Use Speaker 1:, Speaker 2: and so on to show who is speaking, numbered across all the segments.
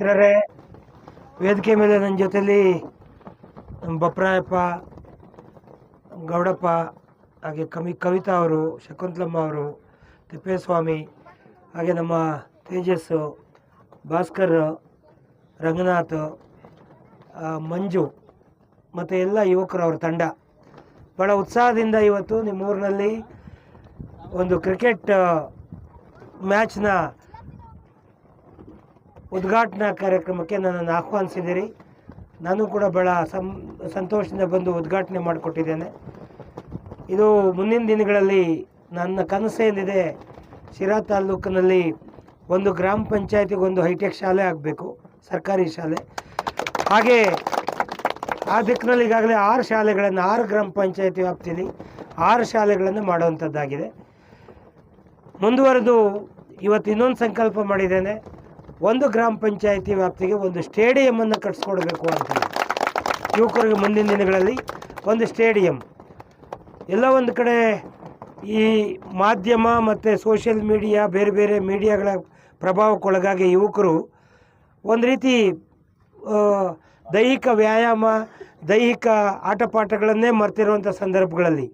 Speaker 1: ಮಿತ್ರರೇ ವೇದಿಕೆ ಮೇಲೆ ನನ್ನ ಜೊತೆಲಿ ಬಪ್ರಾಯಪ್ಪ, ಗೌಡಪ್ಪ, ಹಾಗೆ ಕವಿ ಕವಿತಾ ಅವರು, ಶಕುಂತಲಮ್ಮ ಅವರು, ತಿಪ್ಪೇಸ್ವಾಮಿ, ಹಾಗೆ ನಮ್ಮ ತೇಜಸ್ಸು, ಭಾಸ್ಕರ್, ರಂಗನಾಥ್ ಮಂಜು ಮತ್ತು ಎಲ್ಲ ಯುವಕರು ಅವ್ರ ತಂಡ. ಭಾಳ ಉತ್ಸಾಹದಿಂದ ಇವತ್ತು ನಿಮ್ಮೂರಿನಲ್ಲಿ ಒಂದು ಕ್ರಿಕೆಟ್ ಮ್ಯಾಚ್ನ ಉದ್ಘಾಟನಾ ಕಾರ್ಯಕ್ರಮಕ್ಕೆ ನನ್ನನ್ನು ಆಹ್ವಾನಿಸಿದ್ದೀರಿ ನಾನು ಕೂಡ ಭಾಳ ಸಂ, ಸಂತೋಷದಿಂದ ಬಂದು ಉದ್ಘಾಟನೆ ಮಾಡಿಕೊಟ್ಟಿದ್ದೇನೆ. ಇದು ಮುಂದಿನ ದಿನಗಳಲ್ಲಿ ನನ್ನ ಕನಸೇನಿದೆ ಶಿರಾ ತಾಲೂಕಿನಲ್ಲಿ ಒಂದು ಗ್ರಾಮ ಪಂಚಾಯತಿಗೆ ಒಂದು ಹೈಟೆಕ್ ಶಾಲೆ ಆಗಬೇಕು, ಸರ್ಕಾರಿ ಶಾಲೆ. ಹಾಗೆ ಆ ದಿಕ್ಕಿನಲ್ಲಿ ಈಗಾಗಲೇ ಆರು ಶಾಲೆಗಳನ್ನು, ಆರು ಗ್ರಾಮ ಪಂಚಾಯತಿ ವ್ಯಾಪ್ತಿಯಲ್ಲಿ ಆರು ಶಾಲೆಗಳನ್ನು ಮಾಡುವಂಥದ್ದಾಗಿದೆ. ಮುಂದುವರೆದು ಇವತ್ತು ಇನ್ನೊಂದು ಸಂಕಲ್ಪ ಮಾಡಿದ್ದೇನೆ. ಒಂದು ಗ್ರಾಮ ಪಂಚಾಯಿತಿ ವ್ಯಾಪ್ತಿಗೆ ಒಂದು ಸ್ಟೇಡಿಯಮನ್ನು ಕಟ್ಸ್ಕೊಡ್ಬೇಕು ಅಂತ ಯುವಕರಿಗೆ ಮುಂದಿನ ದಿನಗಳಲ್ಲಿ ಒಂದು ಸ್ಟೇಡಿಯಂ. ಎಲ್ಲ ಒಂದು ಕಡೆ ಈ ಮಾಧ್ಯಮ ಮತ್ತು ಸೋಷಿಯಲ್ ಮೀಡಿಯಾ, ಬೇರೆ ಬೇರೆ ಮೀಡಿಯಾಗಳ ಪ್ರಭಾವಕ್ಕೊಳಗಾಗಿ ಯುವಕರು ಒಂದು ರೀತಿ ದೈಹಿಕ ವ್ಯಾಯಾಮ, ದೈಹಿಕ ಆಟಪಾಠಗಳನ್ನೇ ಮರ್ತಿರುವಂಥ ಸಂದರ್ಭಗಳಲ್ಲಿ.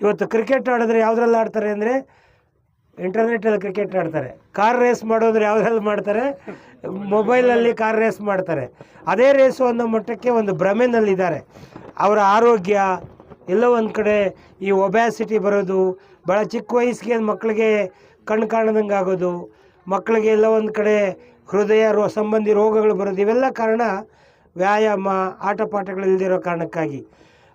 Speaker 1: ಇವತ್ತು ಕ್ರಿಕೆಟ್ ಆಡಿದ್ರೆ ಯಾವುದ್ರಲ್ಲಿ ಆಡ್ತಾರೆ ಅಂದರೆ ಇಂಟರ್ನೆಟ್ಟಲ್ಲಿ ಕ್ರಿಕೆಟ್ ಆಡ್ತಾರೆ. ಕಾರ್ ರೇಸ್ ಮಾಡೋದ್ರೆ ಯಾವುದ್ರಲ್ಲಿ ಮಾಡ್ತಾರೆ? ಮೊಬೈಲಲ್ಲಿ ಕಾರ್ ರೇಸ್ ಮಾಡ್ತಾರೆ. ಅದೇ ರೇಸು ಅನ್ನೋ ಮಟ್ಟಕ್ಕೆ ಒಂದು ಭ್ರಮೆನಲ್ಲಿದ್ದಾರೆ ಅವರ ಆರೋಗ್ಯ, ಎಲ್ಲೋ ಒಂದು ಕಡೆ ಈ ಒಬ್ಯಾಸಿಟಿ ಬರೋದು ಭಾಳ ಚಿಕ್ಕ ವಯಸ್ಸಿಗೆ ಮಕ್ಕಳಿಗೆ ಕಣ್ಣು ಕಾಣದಂಗೆ ಆಗೋದು, ಮಕ್ಕಳಿಗೆ ಎಲ್ಲ ಒಂದು ಕಡೆ ಹೃದಯ ರೋ, ಸಂಬಂಧಿ ರೋಗಗಳು ಬರೋದು, ಇವೆಲ್ಲ ಕಾರಣ ವ್ಯಾಯಾಮ ಆಟ ಕಾರಣಕ್ಕಾಗಿ.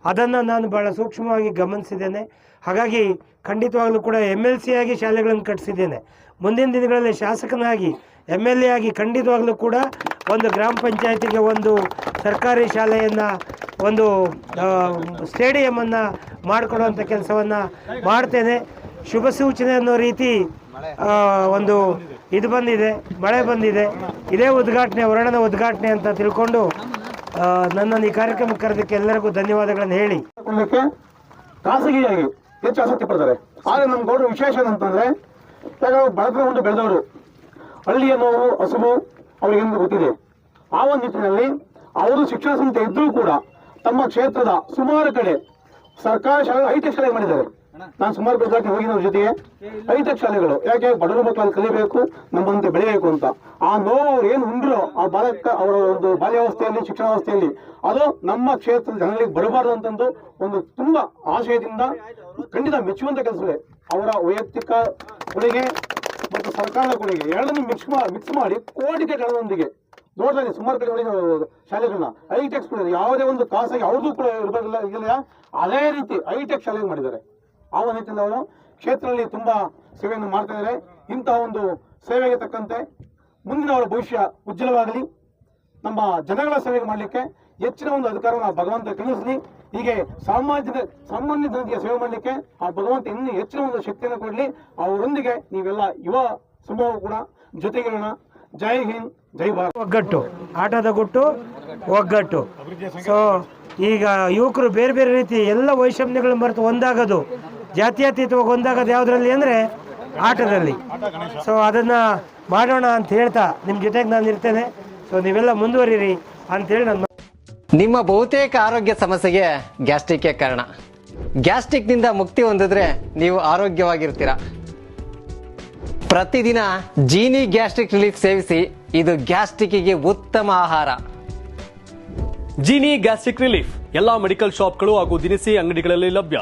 Speaker 1: ಅದನ್ನು ನಾನು ಭಾಳ ಸೂಕ್ಷ್ಮವಾಗಿ ಗಮನಿಸಿದ್ದೇನೆ. ಹಾಗಾಗಿ ಖಂಡಿತವಾಗಲೂ ಕೂಡ ಎಂ ಎಲ್ ಸಿ ಆಗಿ ಶಾಲೆಗಳನ್ನು ಕಟ್ಟಿಸಿದ್ದೇನೆ. ಮುಂದಿನ ದಿನಗಳಲ್ಲಿ ಶಾಸಕನಾಗಿ ಎಂ ಎಲ್ ಎ ಆಗಿ ಖಂಡಿತವಾಗಲೂ ಕೂಡ ಒಂದು ಗ್ರಾಮ ಪಂಚಾಯತಿಗೆ ಒಂದು ಸರ್ಕಾರಿ ಶಾಲೆಯನ್ನು, ಒಂದು ಸ್ಟೇಡಿಯಮನ್ನು ಮಾಡಿಕೊಡುವಂಥ ಕೆಲಸವನ್ನು ಮಾಡ್ತೇನೆ. ಶುಭ ಸೂಚನೆ ಅನ್ನೋ ರೀತಿ ಒಂದು ಇದು ಬಂದಿದೆ, ಮಳೆ ಬಂದಿದೆ. ಇದೇ ಉದ್ಘಾಟನೆ ವರ್ಣನ ಉದ್ಘಾಟನೆ ಅಂತ ತಿಳ್ಕೊಂಡು ನನ್ನನ್ನು ಈ ಕಾರ್ಯಕ್ರಮ ಕರೆದಕ್ಕೆ ಎಲ್ಲರಿಗೂ ಧನ್ಯವಾದಗಳನ್ನು ಹೇಳಿ.
Speaker 2: ಖಾಸಗಿಯಾಗಿ ಹೆಚ್ಚು ಆಸಕ್ತಿ ಪಡ್ತಾರೆ ಆದ್ರೆ ನಮ್ಮ ಗೌಡರು ವಿಶೇಷ ಏನಂತಂದ್ರೆ ಯಾಕಂದ್ರೆ ಅವ್ರು ಬಡತನ ಒಂದು ಬೆಳೆದವರು. ಹಳ್ಳಿಯ ನೋವು ಹಸುವು ಅವರಿಗೆಂದು ಗೊತ್ತಿದೆ. ಆ ಒಂದು ನಿಟ್ಟಿನಲ್ಲಿ ಅವರು ಶಿಕ್ಷಣ ಸಂಸ್ಥೆ ಇದ್ದರೂ ಕೂಡ ತಮ್ಮ ಕ್ಷೇತ್ರದ ಸುಮಾರು ಕಡೆ ಸರ್ಕಾರಿ ಶಾಲೆ ಹೈಟೆಕ್ ಶಾಲೆ ಮಾಡಿದ್ದಾರೆ. ನಾನು ಸುಮಾರು ಉದ್ಘಾಟನೆ ಹೋಗಿದ್ದವ್ರ ಜೊತೆಗೆ. ಹೈಟೆಕ್ ಶಾಲೆಗಳು. ಯಾಕೆ? ಬಡವರ ಮಕ್ಕಳನ್ನು ಕಲಿಬೇಕು ನಮ್ಮಂತೆ ಬೆಳೆಯಬೇಕು ಅಂತ. ಆ ನೋವು ಅವ್ರು ಏನು ಉಂಡ್ರೋ ಆ ಬಾಲಕ ಅವರ ಒಂದು ಬಾಲ್ಯಾವಸ್ಥೆಯಲ್ಲಿ ಶಿಕ್ಷಣಾವಸ್ಥೆಯಲ್ಲಿ. ಅದು ನಮ್ಮ ಕ್ಷೇತ್ರದ ಜನರಿಗೆ ಬರಬಾರದು ಅಂತಂದು ಒಂದು ತುಂಬಾ ಆಶಯದಿಂದ ಖಂಡಿತ ಮೆಚ್ಚುವಂತ ಕೆಲಸವೇ. ಅವರ ವೈಯಕ್ತಿಕ ಕೊಡುಗೆ ಮತ್ತು ಸರ್ಕಾರದ ಕೊಡುಗೆ ಎರಡನ್ನೂ ಮಿಕ್ಸ್ ಮಿಕ್ಸ್ ಮಾಡಿ ಕೋಟಿಗೆ ಹಣದೊಂದಿಗೆ ನೋಡ್ತಾರೆ ಸುಮಾರು ಕಡೆ ಶಾಲೆಗಳನ್ನ ಹೈಟೆಕ್ ಸ್ಕೂಲ್ ಯಾವುದೇ ಒಂದು ಖಾಸಗಿ ಅವ್ರದ್ದು ಕೂಡ ಇರಬೇಕಿಲ್ಲ ಇಲ್ಲ ಅದೇ ರೀತಿ ಹೈಟೆಕ್ ಶಾಲೆಗೆ ಮಾಡಿದ್ದಾರೆ. ಆ ಒಂದು ನಿಟ್ಟಿನಲ್ಲಿ ಅವರು ಕ್ಷೇತ್ರದಲ್ಲಿ ತುಂಬಾ ಸೇವೆಯನ್ನು ಮಾಡ್ತಾ ಇದ್ದಾರೆ. ಇಂತಹ ಒಂದು ಸೇವೆಗೆ ತಕ್ಕಂತೆ ಮುಂದಿನ ಅವರ ಭವಿಷ್ಯ ಉಜ್ವಲವಾಗಲಿ. ನಮ್ಮ ಜನಗಳ ಸೇವೆ ಮಾಡಲಿಕ್ಕೆ ಹೆಚ್ಚಿನ ಒಂದು ಅಧಿಕಾರವನ್ನು ಭಗವಂತ ಕಲಿಸಲಿ ಹೀಗೆ ಸಾಮಾಜಿಕ ಸಾಮಾನ್ಯ ಜನತೆಗೆ ಸೇವೆ ಮಾಡಲಿಕ್ಕೆ ಆ ಭಗವಂತ ಇನ್ನೂ ಹೆಚ್ಚಿನ ಒಂದು ಶಕ್ತಿಯನ್ನು ಕೊಡಲಿ. ಅವರೊಂದಿಗೆ ನೀವೆಲ್ಲ ಯುವ ಸಮೂಹ ಕೂಡ ಜೊತೆಗಿರೋಣ. ಜೈ ಹಿಂದ್, ಜೈ ಭಾರತ್.
Speaker 1: ಒಗ್ಗಟ್ಟು, ಆಟದ ಗುಟ್ಟು, ಒಗ್ಗಟ್ಟು. ಸೊ ಈಗ ಯುವಕರು ಬೇರೆ ಬೇರೆ ರೀತಿ ಎಲ್ಲ ವೈಷಮ್ಯಗಳನ್ನು ಮರೆತು ಒಂದಾಗೋದು. ಜಾತ್ಯತೀತವಾಗಿ ಒಂದಾಗೋದು ಯಾವುದರಲ್ಲಿ ಅಂದರೆ ಆಟದಲ್ಲಿ. ಸೊ ಅದನ್ನು ಮಾಡೋಣ ಅಂತ ಹೇಳ್ತಾ ನಿಮ್ಮ ಜೊತೆಗೆ ನಾನು ಇರ್ತೇನೆ. ಸೊ ನೀವೆಲ್ಲ ಮುಂದುವರಿರಿ ಅಂತೇಳಿ ನಾನು
Speaker 3: ನಿಮ್ಮ ಬಹುತೇಕ ಆರೋಗ್ಯ ಸಮಸ್ಯೆಗೆ ಗ್ಯಾಸ್ಟ್ರಿಕ್ ಕಾರಣ. ಗ್ಯಾಸ್ಟ್ರಿಕ್ನಿಂದ ಮುಕ್ತಿ ಹೊಂದಿದ್ರೆ ನೀವು ಆರೋಗ್ಯವಾಗಿರ್ತೀರ. ಪ್ರತಿದಿನ ಜೀನಿ ಗ್ಯಾಸ್ಟ್ರಿಕ್ ರಿಲೀಫ್ ಸೇವಿಸಿ ಇದು ಗ್ಯಾಸ್ಟ್ರಿಕ್ಗೆ ಉತ್ತಮ ಆಹಾರ.
Speaker 4: Jeeni gastric relief. ಎಲ್ಲಾ ಮೆಡಿಕಲ್ ಶಾಪ್ಗಳು ಹಾಗೂ ದಿನಸಿ ಅಂಗಡಿಗಳಲ್ಲಿ ಲಭ್ಯ.